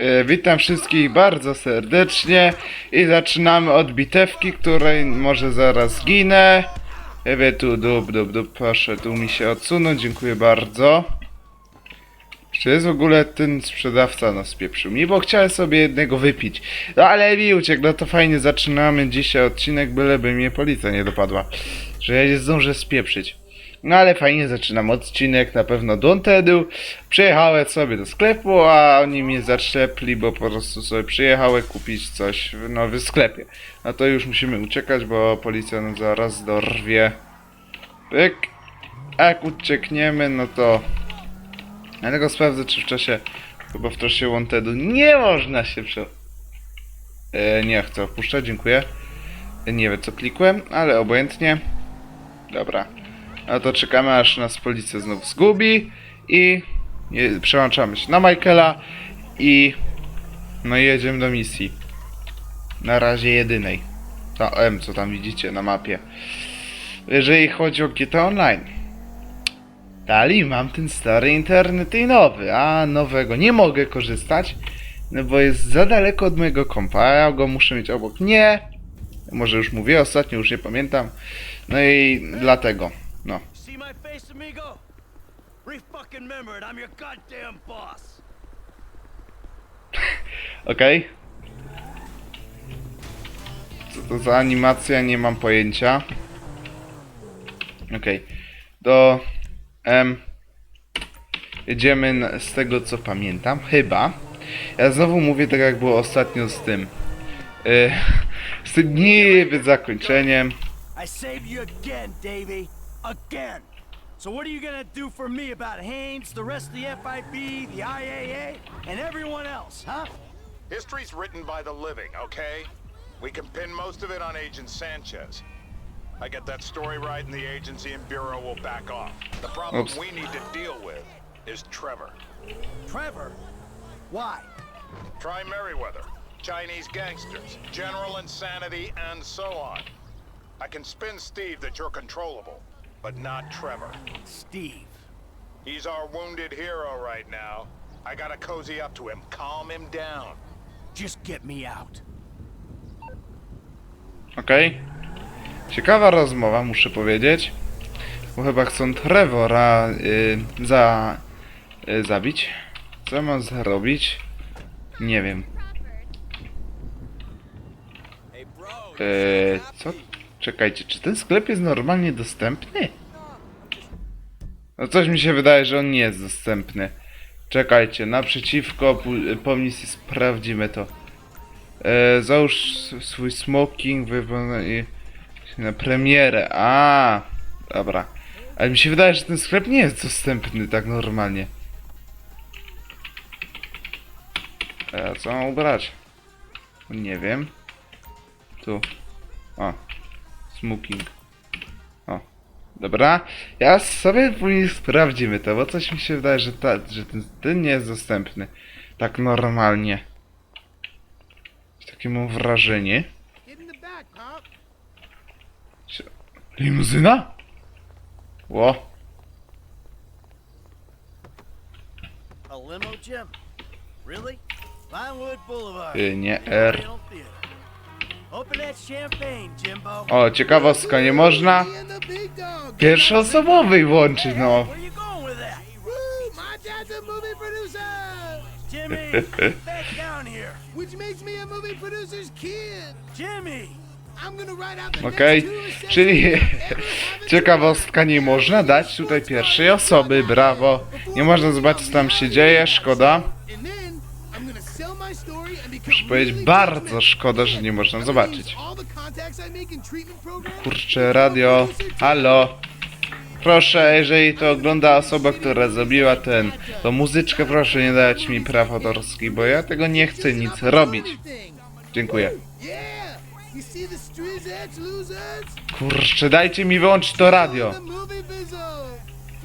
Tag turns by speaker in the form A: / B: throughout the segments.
A: E, Witam wszystkich bardzo serdecznie i zaczynamy od bitewki, której może zaraz zginę. Ewie tu dup, dup, dup, proszę tu mi się odsunąć, dziękuję bardzo. Czy jest w ogóle ten sprzedawca, no spieprzył mi, bo chciałem sobie jednego wypić. No ale mi uciekł, no to fajnie zaczynamy dzisiaj odcinek, byleby mnie policja nie dopadła. Że ja nie zdążę spieprzyć. No ale fajnie zaczynam odcinek, na pewno Dontedu. Przyjechałem sobie do sklepu, a oni mnie zaczepli, bo po prostu sobie przyjechałem kupić coś w nowym sklepie. No to już musimy uciekać, bo policja nas zaraz dorwie. Pyk. A jak uciekniemy, no to... Ja tylko sprawdzę, czy w czasie... Chyba w czasie Wantedu nie można się prze... E, nie chcę opuszczać, dziękuję. Nie wiem co klikłem, ale obojętnie. Dobra. No to czekamy aż nas policja znów zgubi i przełączamy się na Michaela i no i jedziemy do misji. Na razie jedynej. To M, co tam widzicie na mapie. Jeżeli chodzi o GTA Online. Dali mam ten stary internet i nowy, a nowego nie mogę korzystać, no bo jest za daleko od mojego kompa, ja go muszę mieć obok. Nie! Może już mówię, ostatnio już nie pamiętam. No i dlatego, no.
B: See my face, amigo? Re-fucking-member it, I'm your goddamn boss.
A: Okej. Co to za animacja? Nie mam pojęcia. Okej. Do M. Jedziemy z tego co pamiętam. Chyba. Ja znowu mówię tak jak było ostatnio z tym. y, z tym niby zakończeniem.
B: I saved you again, Davey. Again. So what are you gonna do for me about Haynes, the rest of the FIB, the IAA, and everyone else, huh?
C: History's written by the living, okay? We can pin most of it on Agent Sanchez. I get that story right and the agency and bureau will back off. The problem
A: Oops.
C: we need to deal with is Trevor.
B: Trevor? Why?
C: Try Merriweather, Chinese gangsters, general insanity, and so on. I can spin Steve that you're controllable, but not Trevor.
B: Steve.
C: He's our wounded hero right now. I gotta cozy up to him, calm him down.
B: Just get me out.
A: Okej. Ciekawa rozmowa, muszę powiedzieć. Bo chyba chcą Trevora y, za, y, zabić. Co mam zrobić? Nie wiem. Y, co? Czekajcie, czy ten sklep jest normalnie dostępny? No coś mi się wydaje, że on nie jest dostępny. Czekajcie, naprzeciwko po misji sprawdzimy to. E, załóż swój smoking wykonaj na premierę. A, dobra. Ale mi się wydaje, że ten sklep nie jest dostępny tak normalnie. E, co mam ubrać? Nie wiem. Tu. O. Smoking. O. Dobra. Ja sobie później sprawdzimy to, bo coś mi się wydaje, że, ta, że ten, ten nie jest dostępny. Tak normalnie. Takie mam wrażenie. Limuzyna? Ło.
B: A limo, Jim? Really? Vinewood Boulevard.
A: Y, nie, R. O, ciekawostka, nie można pierwszoosobowej włączyć, no. Okej, czyli ciekawostka, nie można dać tutaj pierwszej osoby, brawo. Nie można zobaczyć co tam się dzieje, szkoda. Muszę powiedzieć, bardzo szkoda, że nie można zobaczyć. Kurczę, radio, halo. Proszę, jeżeli to ogląda osoba, która zrobiła ten, to muzyczkę, proszę nie dać mi praw autorskich, bo ja tego nie chcę nic robić. Dziękuję. Kurczę, dajcie mi wyłączyć to radio.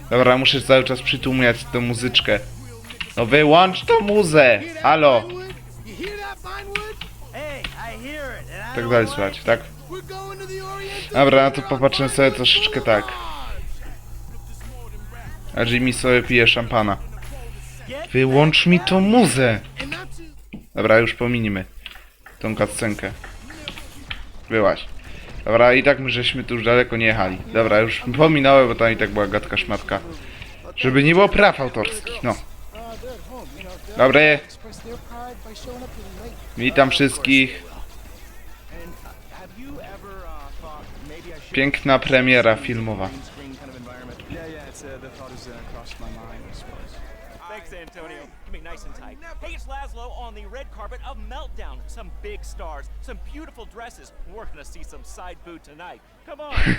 A: Dobra, muszę cały czas przytłumiać tę muzyczkę. No wyłącz tą muzę! Halo! Tak dalej słuchać, tak? Dobra, no to popatrzę sobie troszeczkę tak. A Jimmy sobie pije szampana. Wyłącz mi tą muzę! Dobra, już pominimy tą cutscenkę. Byłaś. Dobra, i tak my żeśmy tu już daleko nie jechali. Dobra, już pominąłem, bo tam i tak była gadka szmatka. Żeby nie było praw autorskich, no. Dobra, witam wszystkich. Piękna premiera filmowa.
B: green screen kind of environment?
D: Yeah, yeah, it's uh, the thought has uh, crossed my mind, I suppose.
E: Thanks, Antonio. Give me nice and tight. Hey, it's Laszlo on the red carpet of Meltdown. Some big stars, some beautiful dresses. We're gonna see some side boob tonight. Come on.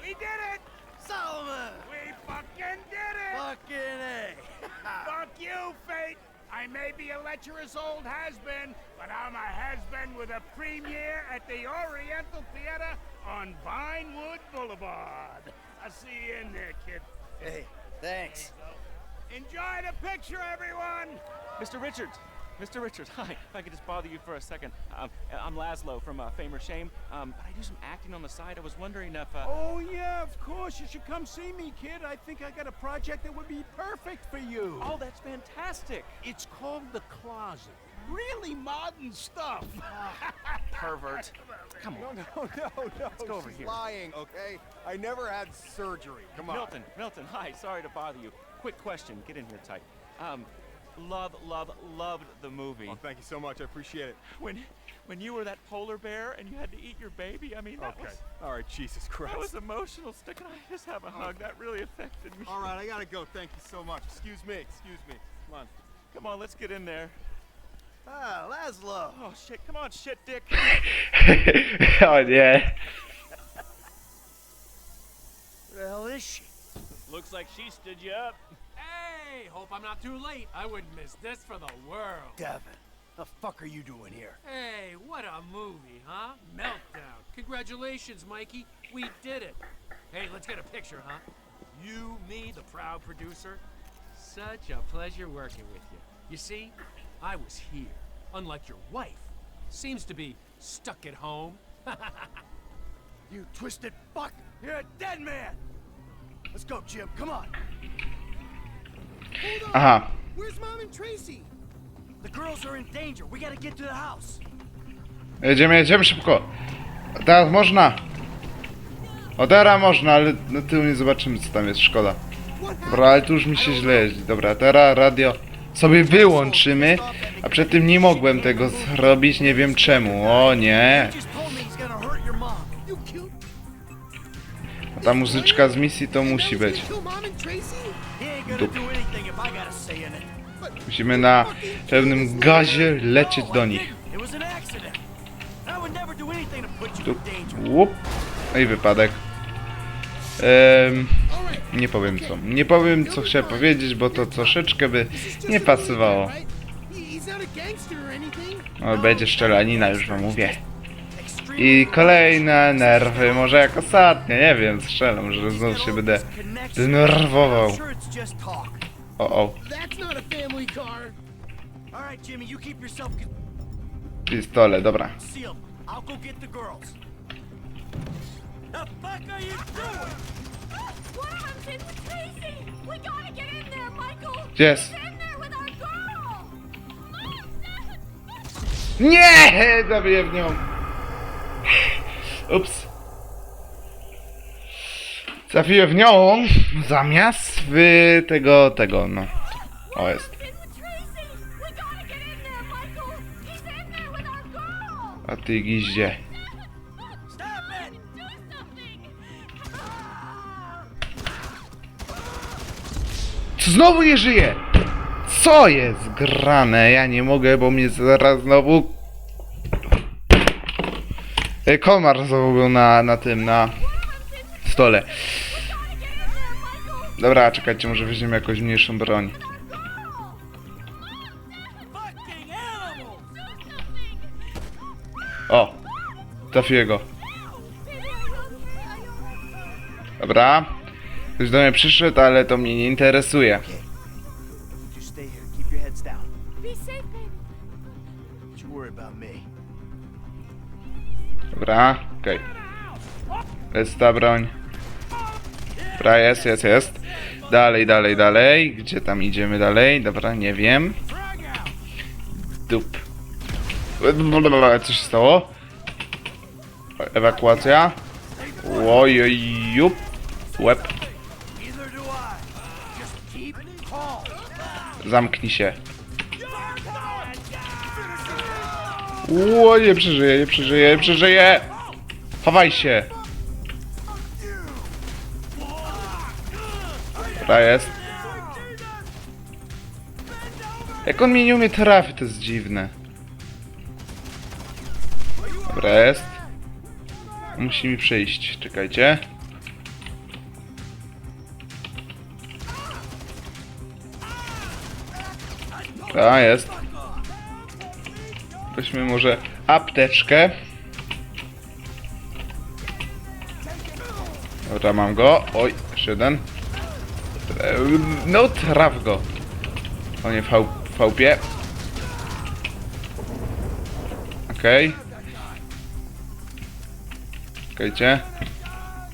B: We did it! Solomon! We fucking did it! Fucking A!
F: Fuck you, fate! I may be a lecherous old has-been, but I'm a has-been with a premiere at the Oriental Theater on Vinewood Boulevard. I'll see you in there, kid.
B: hey, thanks.
F: Enjoy the picture, everyone!
E: Mr. Richards. Mr. Richards, hi. If I could just bother you for a second. Um, I'm Laszlo from uh, Fame or Shame. Um, but I do some acting on the side. I was wondering if. Uh,
F: Oh, yeah, of course. You should come see me, kid. I think I got a project that would be perfect for you.
E: oh, that's fantastic.
F: It's called The Closet. Really modern stuff.
E: Pervert. Come on.
G: No, no, no, no.
E: Let's go over
G: She's
E: here.
G: lying, okay? I never had surgery. Come on.
E: Milton, Milton, hi. Sorry to bother you. Quick question. Get in here tight. Um, love, love, loved the movie.
G: Oh, thank you so much. I appreciate it.
E: When, when you were that polar bear and you had to eat your baby, I mean, that
G: Okay.
E: was
G: All right, Jesus Christ.
E: that was emotional. Stick, can I just have a hug? That really affected me.
G: All right, I gotta go. Thank you so much. Excuse me. Excuse me. Come on.
E: Come on, let's get in there.
B: Ah, Laszlo.
E: Oh shit! Come on, shit, dick.
A: oh yeah.
B: Where the hell is she?
E: Looks like she stood you up.
H: Hey, hope I'm not too late. I wouldn't miss this for the world.
B: Devin. The fuck are you doing here?
H: Hey, what a movie, huh? Meltdown. Congratulations, Mikey. We did it. Hey, let's get a picture, huh? You, me, the proud producer. Such a pleasure working with you. You see, I was here, unlike your wife. Seems to be stuck at home.
B: You twisted fuck! You're a dead man! Let's go, Jim. Come on.
A: Aha. Jedziemy, jedziemy szybko. Teraz można. O teraz można, ale na tyłu nie zobaczymy co tam jest, szkoda. Dobra, ale tu już mi się źle jeździ. Dobra, teraz radio sobie wyłączymy. A przed tym nie mogłem tego zrobić, nie wiem czemu. O nie. A ta muzyczka z misji to musi być.
I: gonna
A: Musimy na pewnym gazie lecieć
B: No,
A: do nich. Tu. Łup. No i wypadek.
I: Right.
A: nie powiem co. Nie powiem co chciałem powiedzieć, bo to troszeczkę by nie pasowało. O, będzie szczelanina, już wam mówię. I kolejne nerwy, może jak ostatnie, nie wiem, strzelam, że znów się będę denerwował. O, pistole, dobra.
J: Dad!
A: Nie! Zabiję w nią. Ups. Trafiłem w nią zamiast w tego, tego, no. O, jest. A ty giździe. Znowu nie żyje? Co jest grane? Ja nie mogę, bo mnie zaraz znowu... E, Komar znowu był na, na tym, na stole. Dobra, czekajcie, może weźmiemy jakąś mniejszą broń. O! Trafiłem go. Dobra. Ktoś do mnie przyszedł, ale to mnie nie interesuje. Dobra, okej. Jest ta broń. Dobra, jest, jest, jest. Dalej, dalej, dalej. Gdzie tam idziemy dalej? Dobra, nie wiem. Dup. Co się stało? Ewakuacja. Łojojup. Łeb. Zamknij się. Ło, nie przeżyję, nie przeżyję, nie przeżyję! Chowaj się! Dobra, jest. Jak on mnie nie umie trafić, to jest dziwne. Dobra, jest. Musi mi przyjść, czekajcie. A, jest. Weźmy może apteczkę. Dobra, mam go. Oj, jeszcze jeden. No, traf go. O nie, VP. Okej. Czekajcie.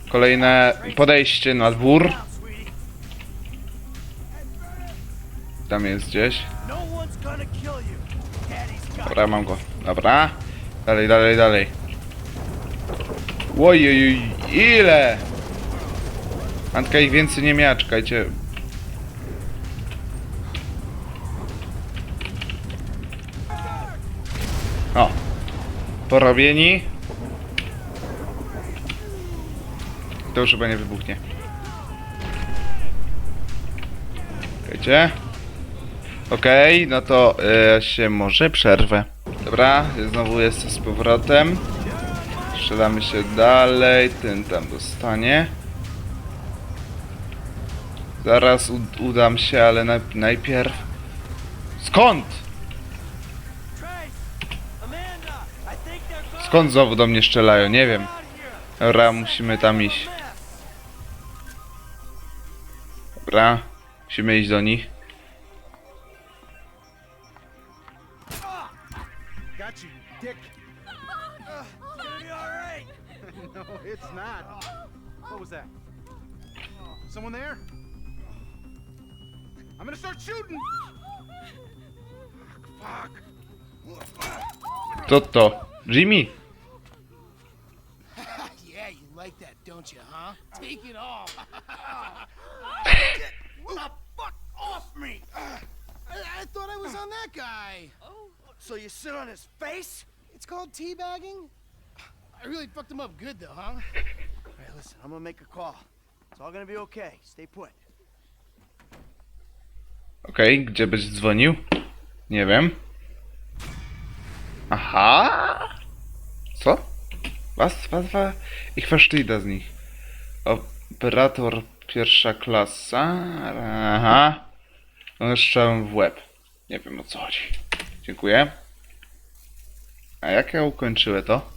A: Kolejne podejście na dwór. Tam jest gdzieś. Dobra, mam go. Dobra. Dalej, dalej, dalej. Ojej, ile? Antka ich więcej nie miała, czekajcie. O. Porobieni. To już chyba nie wybuchnie. Czekajcie. Okej, no to e, się może przerwę. Dobra, znowu jestem z powrotem. Strzelamy się dalej, ten tam dostanie. Zaraz udam się, ale na, najpierw... Skąd? Skąd znowu do mnie strzelają? Nie wiem. Dobra, musimy tam iść. Dobra, musimy iść do nich.
G: Got you, I'm gonna start shooting. Fuck.
A: Co to? Jimmy?
I: Yeah, you like that, don't you, huh? Take it off.
B: What the fuck off me?
I: I, I thought I was on that guy.
B: So you sit on his face?
I: It's called teabagging. I really fucked him up good, though, huh?
B: Hey, listen, I'm gonna make a call. It's all gonna be okay. Stay put.
A: Okej, gdzie byś dzwonił? Nie wiem. Aha! Co? Was, was, was? Ich verstehe das nicht. Operator pierwsza klasa. Aha. No strzałem w łeb. Nie wiem o co chodzi. Dziękuję. A jak ja ukończyłem to?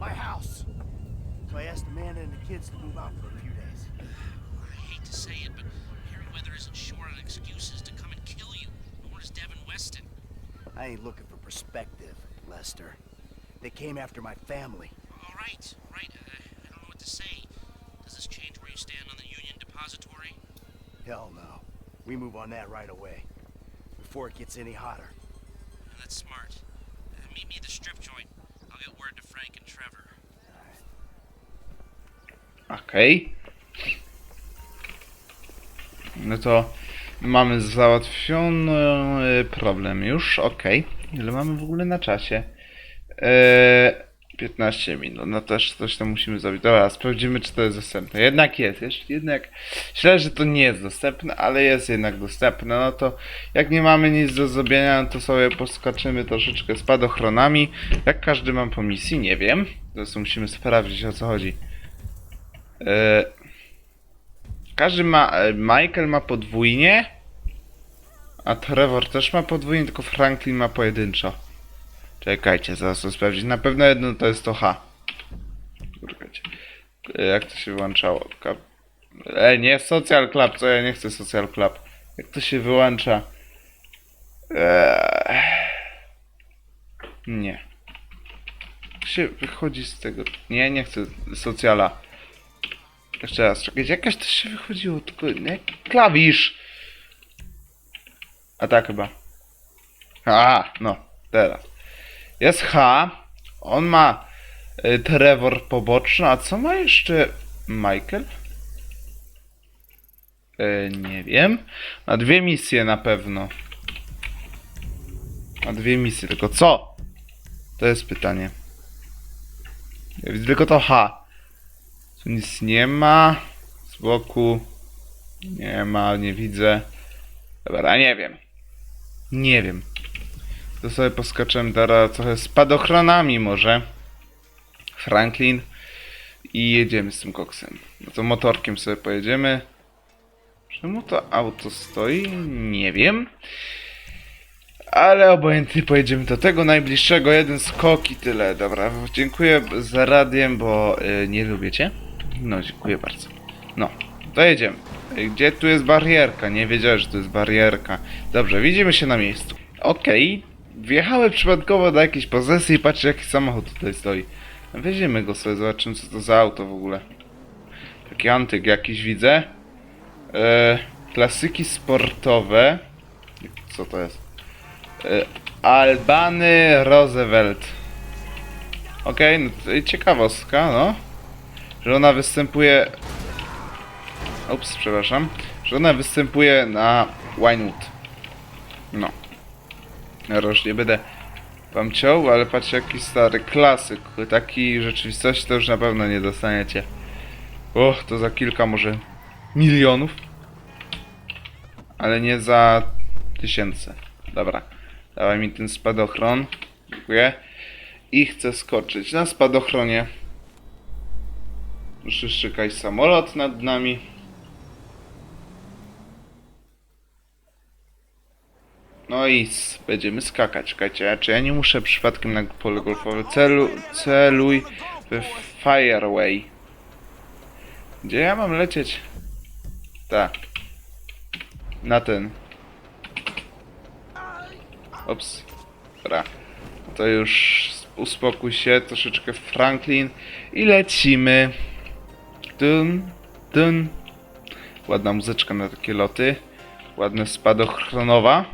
B: My house. So I asked Amanda and the kids to move out for
K: I
B: ain't looking for perspective, Lester. They came after my family.
K: All right, all right. Uh, I don't know what to say. Does this change where you stand on the Union Depository?
B: Hell no. We move on that right away. Before it gets any hotter.
K: That's smart. Uh, meet me at the strip joint. I'll get word to Frank and Trevor.
A: Okej. No to mamy załatwiony problem już, okej. Ile mamy w ogóle na czasie? Eee, 15 minut, no też coś tam musimy zrobić. Dobra, sprawdzimy czy to jest dostępne. Jednak jest, jeszcze, jednak myślę, że to nie jest dostępne, ale jest jednak dostępne. No to jak nie mamy nic do zrobienia, no to sobie poskaczymy troszeczkę spadochronami. Jak każdy mam po misji, nie wiem. Zresztą musimy sprawdzić o co chodzi. E, każdy ma. e, Michael ma podwójnie. A Trevor też ma podwójnie, tylko Franklin ma pojedynczo. Czekajcie, zaraz to sprawdzić. Na pewno jedno to jest to H. Czekajcie. E, Jak to się wyłączało? E, nie, Social Club, co ja nie chcę Social Club. Jak to się wyłącza? Eee... Nie. Jak się wychodzi z tego? Nie, nie chcę socjala. Jeszcze raz, czekajcie, jakaś to się wychodziło, tylko nie, klawisz. A tak chyba. A, no, teraz. Jest H. On ma y, Trevor poboczny, a co ma jeszcze Michael? Y, nie wiem. Ma dwie misje na pewno. Ma dwie misje, tylko co? To jest pytanie. Ja widzę tylko to H. Tu nic nie ma. Z boku. Nie ma, nie widzę. Dobra, nie wiem. Nie wiem. To sobie poskoczyłem teraz trochę spadochronami może. Franklin. I jedziemy z tym koksem. No to motorkiem sobie pojedziemy. Czemu to auto stoi? Nie wiem. Ale obojętnie pojedziemy do tego najbliższego. Jeden skok i tyle. Dobra, dziękuję za radiem, bo y, nie lubię cię. No, dziękuję bardzo. No, to jedziemy. Y, Gdzie tu jest barierka? Nie wiedziałem, że tu jest barierka. Dobrze, widzimy się na miejscu. Okej, wjechałem przypadkowo do jakiejś posesji i patrzcie jaki samochód tutaj stoi. Weźmiemy go sobie, zobaczymy co to za auto w ogóle. Taki antyk jakiś widzę. E, klasyki sportowe. Co to jest? E, Albany Roosevelt. Okej, no to i ciekawostka, no. Że ona występuje... Ups, przepraszam. Że ona występuje na Winewood. No. Już nie będę wam ciął, ale patrzcie jaki stary klasyk. Taki rzeczywistości to już na pewno nie dostaniecie. Och, to za kilka może milionów. Ale nie za tysięcy. Dobra. Dawaj mi ten spadochron. Dziękuję. I chcę skoczyć na spadochronie. Szczekać samolot nad nami. I będziemy skakać. Czekajcie, czy ja nie muszę przypadkiem na pole golfowe? Celu, celuj w Fireway. Gdzie ja mam lecieć? Tak. Na ten. Ops. Dobra. To już uspokój się troszeczkę Franklin i lecimy. Dun, dun. Ładna muzyczka na takie loty. Ładne spadochronowa.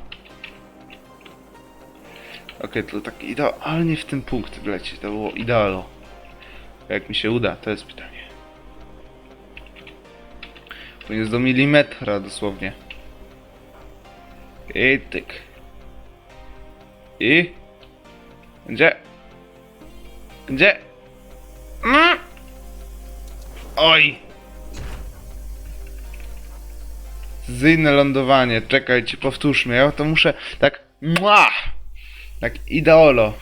A: Okej, to tak idealnie w ten punkt wleci. To było idealo. Jak mi się uda, to jest pytanie. To jest do milimetra dosłownie. I tyk. I... Gdzie? Gdzie? Mm. Oj! Zyjne lądowanie. Czekajcie, powtórzmy. Ja to muszę tak... Mua! Tak ideolo.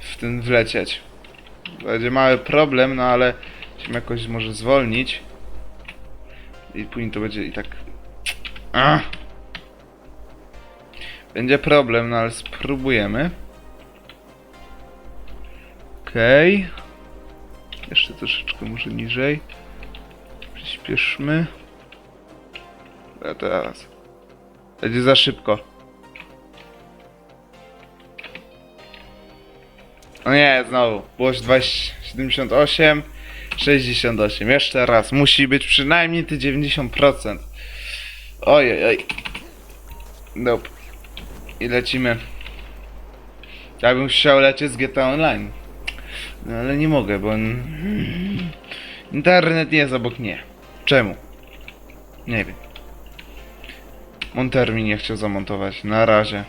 A: W ten wlecieć. Będzie mały problem, no ale się jakoś może zwolnić. I później to będzie i tak... Ach. Będzie problem, no ale spróbujemy. Okej. Jeszcze troszeczkę może niżej. Przyspieszmy. A teraz. Będzie za szybko. No nie, znowu. Było 20, 78, 68. Jeszcze raz. Musi być przynajmniej te 90%. Ojej, oj. Nope. I lecimy. Ja bym chciał lecieć z GTA Online. No ale nie mogę, bo... Internet jest obok mnie. Czemu? Nie wiem. Monter mi nie chciał zamontować. Na razie.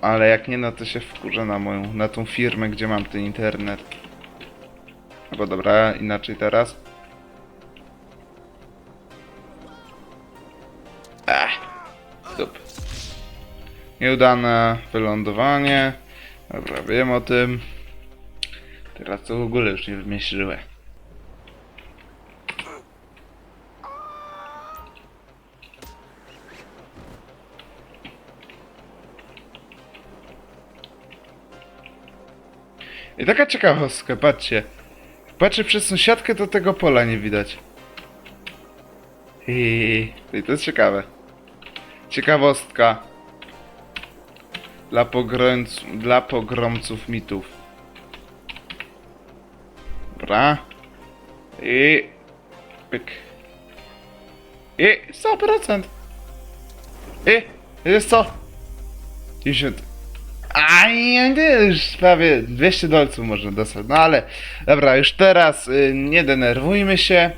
A: Ale jak nie, no to się wkurzę na moją, na tą firmę, gdzie mam ten internet. No bo dobra, inaczej teraz. Ech. Stup. Nieudane wylądowanie. Dobra, wiem o tym. Teraz to w ogóle już nie wymyśliłem. Taka ciekawostka, patrzcie. Patrzę przez sąsiadkę, to tego pola nie widać. I to jest ciekawe. Ciekawostka. Dla, dla pogromców mitów. Dobra. I... Pyk. I 100%. I, jest co? 50. Aj, już prawie 200 dolców można dostać. No ale, dobra, już teraz y, nie denerwujmy się.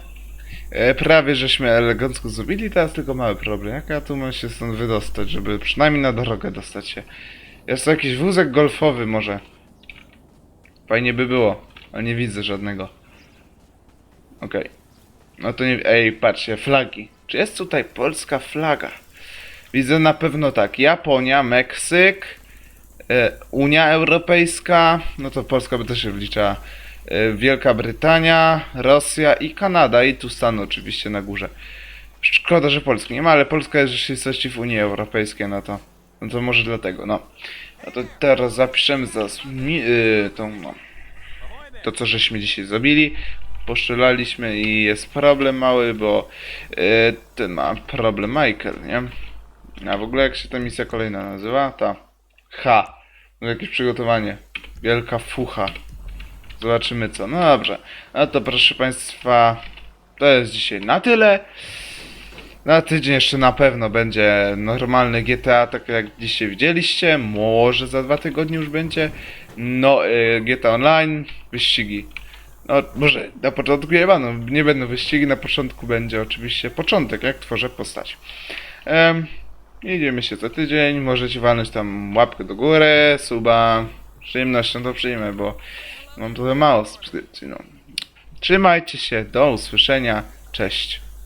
A: E, prawie żeśmy elegancko zrobili, teraz tylko mały problem. Jak ja tu mam się stąd wydostać, żeby przynajmniej na drogę dostać się? Jest to jakiś wózek golfowy może. Fajnie by było, ale nie widzę żadnego. Okej. No to nie... Ej, patrzcie, flagi. Czy jest tutaj polska flaga? Widzę na pewno tak. Japonia, Meksyk, Unia Europejska, no to Polska by też się wliczała. E, Wielka Brytania, Rosja i Kanada i tu Stany oczywiście na górze. Szkoda, że Polski nie ma, ale Polska jest w rzeczywistości w Unii Europejskiej, no to, no to może dlatego, no. No to teraz zapiszemy za mi, y, tą, no, to co żeśmy dzisiaj zrobili. Poszczelaliśmy i jest problem mały, bo y, ten ma problem Michael, nie? A w ogóle jak się ta misja kolejna nazywa? Ta. H. No jakieś przygotowanie. Wielka fucha. Zobaczymy co. No dobrze. No to proszę Państwa, to jest dzisiaj na tyle. Na tydzień jeszcze na pewno będzie normalny GTA, tak jak dzisiaj widzieliście. Może za dwa tygodnie już będzie. No, y, GTA Online, wyścigi. No, może na początku nie będą, nie będą wyścigi, na początku będzie oczywiście początek, jak tworzę postać. Em, Idziemy się za tydzień, możecie walnąć tam łapkę do góry, suba. Przyjemnością to przyjmę, bo mam trochę mało subskrypcji, no. Trzymajcie się, do usłyszenia, cześć.